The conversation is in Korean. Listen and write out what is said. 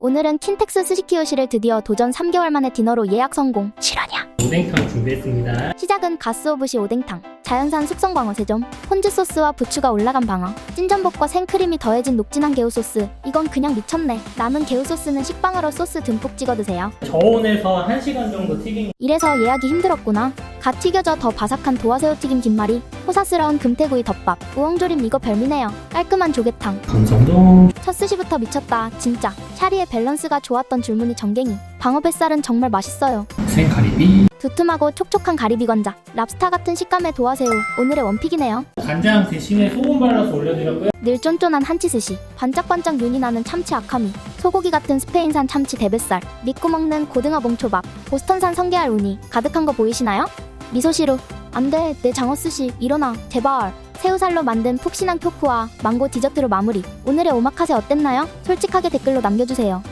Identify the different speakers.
Speaker 1: 오늘은 킨텍스 스시키요시를 드디어 도전 3개월 만에 디너로 예약 성공. 실화냐?
Speaker 2: 오뎅탕 준비했습니다.
Speaker 1: 시작은 가스 오브시 오뎅탕, 자연산 숙성 광어 세점, 폰즈 소스와 부추가 올라간 방어, 찐전복과 생크림이 더해진 녹진한 개우 소스. 이건 그냥 미쳤네. 남은 개우 소스는 식빵으로 소스 듬뿍 찍어 드세요.
Speaker 2: 저온에서 1시간 정도 튀긴
Speaker 1: 이래서 예약이 힘들었구나. 갓 튀겨져 더 바삭한 도화새우 튀김 김말이, 호사스러운 금태구이 덮밥, 우엉조림 이거 별미네요. 깔끔한 조개탕.
Speaker 2: 감성동
Speaker 1: 첫 스시부터 미쳤다. 진짜. 샤리의 밸런스가 좋았던 줄무늬 정갱이. 방어 뱃살은 정말 맛있어요.
Speaker 2: 생가리비
Speaker 1: 두툼하고 촉촉한 가리비 건자. 랍스타 같은 식감의 도화새우. 오늘의 원픽이네요.
Speaker 2: 간장 대신에 소금 발라서 올려드렸고요.
Speaker 1: 늘 쫀쫀한 한치 스시. 반짝반짝 눈이 나는 참치 아카미. 소고기 같은 스페인산 참치 대뱃살. 믿고 먹는 고등어 봉초밥. 보스턴산 성게알 우니. 가득한 거 보이시나요? 미소시루. 안 돼, 내 장어 스시. 일어나. 제발. 새우살로 만든 푹신한 토프와 망고 디저트로 마무리. 오늘의 오마카세 어땠나요? 솔직하게 댓글로 남겨주세요.